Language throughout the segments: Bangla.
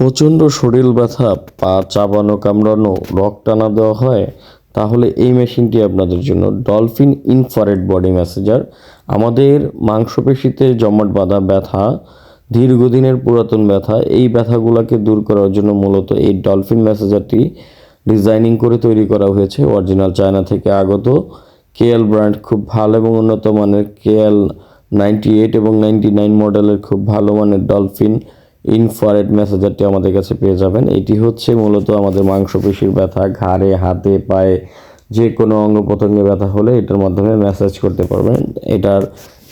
প্রচণ্ড শরীর ব্যথা, পা চাবানো, কামড়ানো রক টানা দেওয়া হয়, তাহলে এই মেশিনটি আপনাদের জন্য ডলফিন ইনফারেট বডি ম্যাসেজার আমাদের মাংসপেশিতে জমাট বাঁধা ব্যথা, দীর্ঘদিনের পুরাতন ব্যথা, এই ব্যথাগুলোকে দূর করার জন্য মূলত এই ডলফিন ম্যাসেজারটি ডিজাইনিং করে তৈরি করা হয়েছে। অরিজিনাল চায়না থেকে আগত কেএল ব্র্যান্ড, খুব ভালো এবং উন্নত মানের কেএল নাইনটি এইট এবং নাইনটি নাইন মডেলের খুব ভালো মানের ডলফিন ইনফ্রারেড মেসেজারটি আমাদের কাছে পেয়ে যাবেন। এটি হচ্ছে মূলত আমাদের মাংসপেশির ব্যথা, ঘাড়ে, হাতে, পায়ে যে কোনো অঙ্গ প্রত্যঙ্গে ব্যথা হলে এটার মাধ্যমে ম্যাসাজ করতে পারবেন। এটার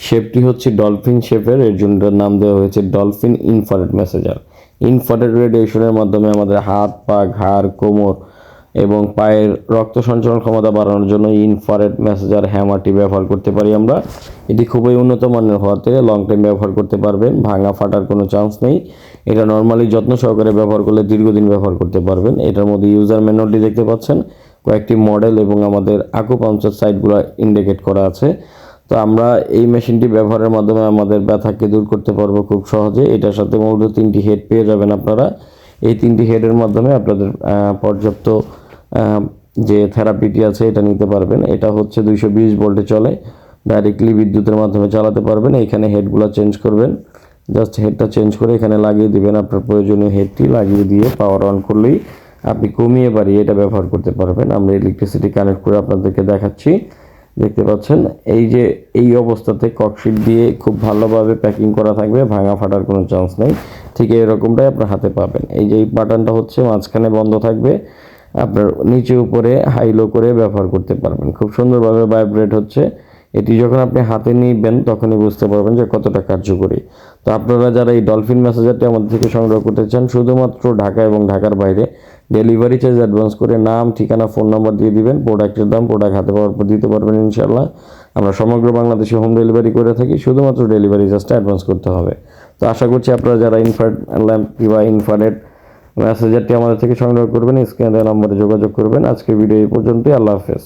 শেপটি হচ্ছে ডলফিন শেপের এর জন্য নাম দেওয়া হয়েছে ডলফিন ইনফ্রারেড মেসেজার ইনফ্রারেড রেডিয়েশনের মাধ্যমে আমাদের হাত, পা, ঘাড়, কোমর এবং পায়ের রক্ত সঞ্চালন ক্ষমতা বাড়ানোর জন্য ইনফ্রারেড মেসেজার হ্যামারটি ব্যবহার করতে পারি আমরা। এটি খুবই উন্নত মানের হওয়াতে লং টাইম ব্যবহার করতে পারবেন, ভাঙা ফাটার কোনো চান্স নেই। এটা নর্মালি যত্ন সহকারে ব্যবহার করলে দীর্ঘদিন ব্যবহার করতে পারবেন। এটার মধ্যে ইউজার ম্যানুয়ালটি দেখতে পাচ্ছেন, কয়েকটি মডেল এবং আমাদের আকুপাঞ্চার সাইটগুলো ইন্ডিকেট করা আছে। তো আমরা এই মেশিনটি ব্যবহারের মাধ্যমে আমাদের ব্যথাকে দূর করতে পারব খুব সহজে। এটার সাথে মূলত তিনটি হেড পেয়ে যাবেন আপনারা। এই তিনটি হেডের মাধ্যমে আপনাদের পর্যাপ্ত যে থেরাপিটি আছে, এটা নিতে পারবেন। এটা হচ্ছে দুইশো বিশ ভোল্টে চলে। ডাইরেক্টলি বিদ্যুতের মাধ্যমে চালাতে পারবেন। এখানে হেডগুলো চেঞ্জ করবেন। জাস্ট হেডটা চেঞ্জ করে এখানে লাগিয়ে দিবেন। আপনার প্রয়োজনীয় হেডটি লাগিয়ে দিয়ে পাওয়ার অন করলেই আপনি কমিয়ে বাড়িয়ে এটা ব্যবহার করতে পারবেন। আমরা ইলেকট্রিসিটি কানেক্ট করে আপনাদেরকে দেখাচ্ছি। দেখতে পাচ্ছেন? এই যে, এই অবস্থাতে ককশিট দিয়ে খুব ভালোভাবে প্যাকিং করা থাকবে। ভাঙা ফাটার কোনো চান্স নেই। ঠিক এরকমটাই আপনার হাতে পাবেন। এই যে, এই বাটনটা হচ্ছে মাঝখানে বন্ধ থাকবে। আপনার নিচে উপরে হাই লো করে ব্যবহার করতে পারবেন। খুব সুন্দরভাবে ভাইব্রেট হচ্ছে। এটি যখন আপনি হাতে নিবেন, তখনই বুঝতে পারবেন যে কতটা কার্যকরী। তো আপনারা যারা এই ডলফিন মেসেজারটি আমাদের থেকে সংগ্রহ করতে চান, শুধুমাত্র ঢাকা এবং ঢাকার বাইরে ডেলিভারি চার্জ অ্যাডভান্স করে নাম, ঠিকানা ফোন নাম্বার দিয়ে দিবেন। প্রোডাক্টের দাম প্রোডাক্ট হাতে পাওয়ার পর দিতে পারবেন ইনশাল্লাহ আমরা সমগ্র বাংলাদেশে হোম ডেলিভারি করে থাকি, শুধুমাত্র ডেলিভারি চার্জটা অ্যাডভান্স করতে হবে। তো আশা করছি আপনারা যারা ইনফ্রারেড ল্যাম্প কিংবা ইনফ্রারেড মেসেজারটি আমাদের থেকে সংগ্রহ করবেন স্ক্রিনে দেওয়া নম্বরে যোগাযোগ করবেন। আজকের ভিডিও এই পর্যন্তই, আল্লাহ হাফেজ।